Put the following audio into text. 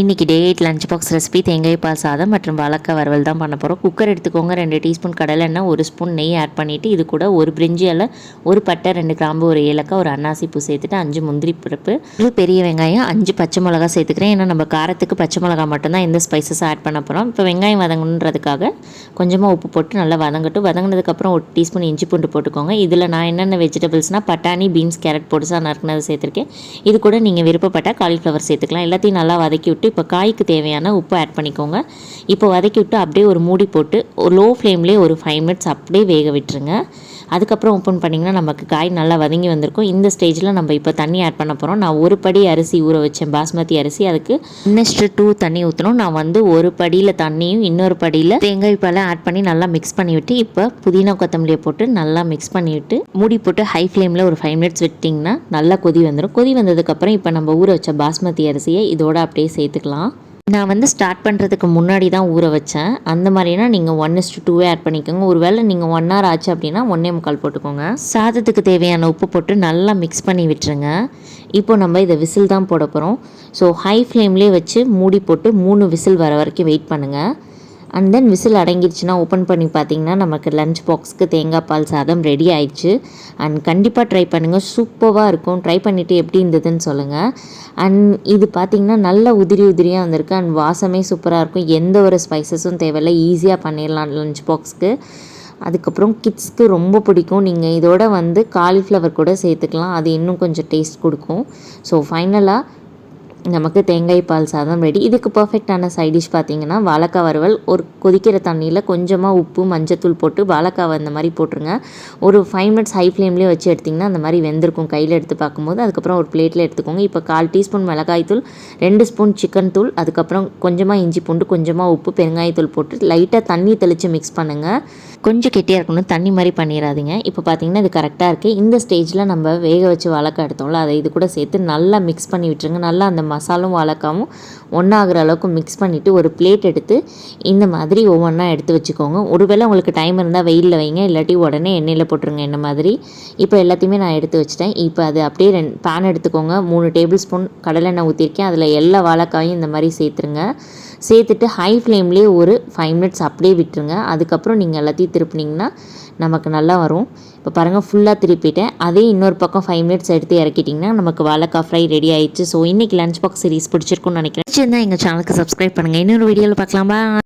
இன்றைக்கி date lunch box recipe தேங்காய் பால் சாதம் மற்றும் வழக்க வறுவல் தான் பண்ண போகிறோம் குக்கர் எடுத்துக்கோங்க. ரெண்டு டீஸ்பூன் கடலை எண்ணெய் ஒரு ஸ்பூன் நெய் ஆட் பண்ணிவிட்டு இது கூட ஒரு பிரிஞ்சி இலை ஒரு பட்டை ரெண்டு கிராம்பு ஒரு ஏலக்காய் ஒரு அன்னாசி பூ சேர்த்துட்டு அஞ்சு முந்திரி பருப்பு. ஒரு பெரிய வெங்காயம் அஞ்சு பச்சை மிளகா சேர்த்துக்கிறேன். ஏன்னா நம்ம காரத்துக்கு பச்சை மிளகா மட்டும்தான் இந்த ஸ்பைசஸ் ஆட் பண்ண போகிறோம் இப்போ வெங்காயம் வதங்கணுன்றதுக்காக கொஞ்சமாக உப்பு போட்டு நல்லா வதங்கட்டும். வதங்கினதுக்கப்புறம் ஒரு டீஸ்பூன் இஞ்சி பூண்டு போட்டுக்கோங்க. இதில் நான் என்னென்ன வெஜிடபிள்ஸ்னால் பட்டாணி பீன்ஸ் கேரட் பொடிசா நறுக்கினது சேர்த்துருக்கேன். இது கூட நீங்கள் விருப்பப்பட்டால் காலிஃப்ளவர் சேர்த்துக்கலாம். எல்லாத்தையும் நல்லா வதக்கி விட்டு இப்போ காய்க்கு தேவையான உப்பு ஆட் பண்ணிக்கோங்க. இப்போ வதக்கி விட்டு அப்படியே ஒரு மூடி போட்டு ஒரு லோ ஃப்ளேம்லேயே ஒரு ஃபைவ் மினிட்ஸ் அப்படியே வேக விட்டுருங்க. அதுக்கப்புறம் ஓப்பன் பண்ணிங்கன்னா நமக்கு காய் நல்லா வதங்கி வந்திருக்கும். இந்த ஸ்டேஜில் நம்ம இப்போ தண்ணி ஆட் பண்ண போகிறோம் நான் ஒரு படி அரிசி ஊற வச்சேன். பாஸ்மதி அரிசி. அதுக்கு இன்னஸ்ட்டு டூ தண்ணி ஊற்றணும் நான் வந்து ஒரு படியில் தண்ணியும் இன்னொரு படியில் தேங்காய் பாலை ஆட் பண்ணி நல்லா மிக்ஸ் பண்ணி விட்டு இப்போ புதினா கொத்தமல்லியை போட்டு நல்லா மிக்ஸ் பண்ணிவிட்டு மூடி போட்டு ஹை ஃப்ளேமில் ஒரு ஃபைவ் மினிட்ஸ் விட்டிங்கன்னா நல்லா கொதி வந்துடும் கொதி வந்ததுக்கப்புறம் இப்போ நம்ம ஊற வச்ச பாஸ்மதி அரிசியை இதோட அப்படியே சேர்த்துக்கலாம். நான் வந்து ஸ்டார்ட் பண்ணுறதுக்கு முன்னாடி தான் ஊற வச்சேன். அந்த மாதிரினா நீங்கள் ஒன் இஸ்டு டூவே ஆட் பண்ணிக்கோங்க. ஒருவேளை நீங்கள் ஒன் ஹவர் ஆச்சு அப்படின்னா ஒன்றே முக்கால் போட்டுக்கோங்க. சாதத்துக்கு தேவையான உப்பு போட்டு நல்லா மிக்ஸ் பண்ணி விட்டுருங்க. இப்போ நம்ம இதை விசில் தான் போட போகிறோம் ஸோ ஹை ஃப்ளேம்லேயே வச்சு மூடி போட்டு மூணு விசில் வர வரைக்கும் வெயிட் பண்ணுங்கள் அண்ட் தென் விசில் அடங்கிடுச்சுன்னா ஓப்பன் பண்ணி பார்த்தீங்கன்னா நமக்கு லஞ்ச் பாக்ஸ்க்கு தேங்காய் பால் சாதம் ரெடி ஆயிடுச்சு. அண்ட் கண்டிப்பாக ட்ரை பண்ணுங்கள் சூப்பராக இருக்கும். ட்ரை பண்ணிவிட்டு எப்படி இருந்ததுன்னு சொல்லுங்கள் அண்ட் இது பார்த்திங்கன்னா நல்ல உதிரி உதிரியாக வந்திருக்கு. அண்ட் வாசமே சூப்பராக இருக்கும். எந்த ஒரு ஸ்பைசஸும் தேவையில்லை. ஈஸியாக பண்ணிடலாம் லஞ்ச் பாக்ஸ்க்கு அதுக்கப்புறம் கிட்ஸ்க்கு ரொம்ப பிடிக்கும். நீங்கள் இதோட வந்து காலிஃப்ளவர் கூட சேர்த்துக்கலாம். அது இன்னும் கொஞ்சம் டேஸ்ட் கொடுக்கும். ஸோ ஃபைனலாக நமக்கு தேங்காய் பால் சாதம் ரெடி இதுக்கு பர்ஃபெக்டான சைட் டிஷ் பார்த்தீங்கன்னா வாழைக்காய் வறுவல். ஒரு கொதிக்கிற தண்ணியில் கொஞ்சமாக உப்பு மஞ்சத்தூள் போட்டு வாழைக்காய் அந்த மாதிரி போட்டுருங்க. ஒரு ஃபைவ் மினிட்ஸ் ஹை ஃப்ளேம்லேயே வச்சு எடுத்திங்கன்னா அந்த மாதிரி வெந்திருக்கும். கையில் எடுத்து பார்க்கும்போது அதுக்கப்புறம் ஒரு பிளேட்டில் எடுத்துக்கோங்க. இப்போ கால் டீஸ்பூன் மிளகாய் தூள் ரெண்டு ஸ்பூன் சிக்கன் தூள் அதுக்கப்புறம் கொஞ்சமாக இஞ்சி பூண்டு கொஞ்சமாக உப்பு பெருங்காயத்தூள் போட்டு லைட்டாக தண்ணி தெளித்து மிக்ஸ் பண்ணுங்கள் கொஞ்சம் கெட்டியாக இருக்கணும். தண்ணி மாதிரி பண்ணிடாதீங்க. இப்போ பார்த்தீங்கன்னா இது கரெக்டாக இருக்குது இந்த ஸ்டேஜில் நம்ம வேக வச்சு வாழைக்காய் எடுத்தோம்ல அதை இது கூட சேர்த்து நல்லா மிக்ஸ் பண்ணி விட்டுருங்க. நல்லா அந்த மசாலும் வாழைக்காவும் ஒன்றாகிற அளவுக்கு மிக்ஸ் பண்ணிவிட்டு ஒரு பிளேட் எடுத்து இந்த மாதிரி ஒவ்வொன்றா எடுத்து வச்சுக்கோங்க. ஒருவேளை உங்களுக்கு டைம் இருந்தால் வெயிலில் வைங்க இல்லாட்டி உடனே எண்ணெயில் போட்டுருங்க என்ன மாதிரி. இப்போ எல்லாத்தையுமே நான் எடுத்து வச்சிட்டேன். இப்போ அது அப்படியே ரெண்டு பேன் எடுத்துக்கோங்க. மூணு டேபிள் ஸ்பூன் கடலெண்ணெய் ஊற்றிருக்கேன் அதில் எல்லா வாழைக்காயும் இந்த மாதிரி சேர்த்துருங்க. சேர்த்துட்டு ஹை ஃப்ளேம்லேயே ஒரு ஃபைவ் மினிட்ஸ் அப்படியே விட்டுருங்க. அதுக்கப்புறம் நீங்கள் எல்லாத்தையும் திருப்பினீங்கன்னா நமக்கு நல்லா வரும். இப்போ பாருங்கள் ஃபுல்லாக திருப்பிட்டேன். அதே இன்னொரு பக்கம் ஃபைவ் மினிட்ஸ் எடுத்து இறக்கிட்டிங்கன்னா நமக்கு வாழைக்காய் ஃப்ரை ரெடி ஆயிடுச்சு. ஸோ இன்றைக்கி லஞ்ச் பாக்ஸ் சீரிஸ் பிடிச்சிருக்குன்னு நினைக்கிறேன். பிடிச்சிருந்தா எங்கள் சேனலுக்கு சப்ஸ்கிரைப் பண்ணுங்கள் இன்னொரு வீடியோவில் பார்க்கலாமா.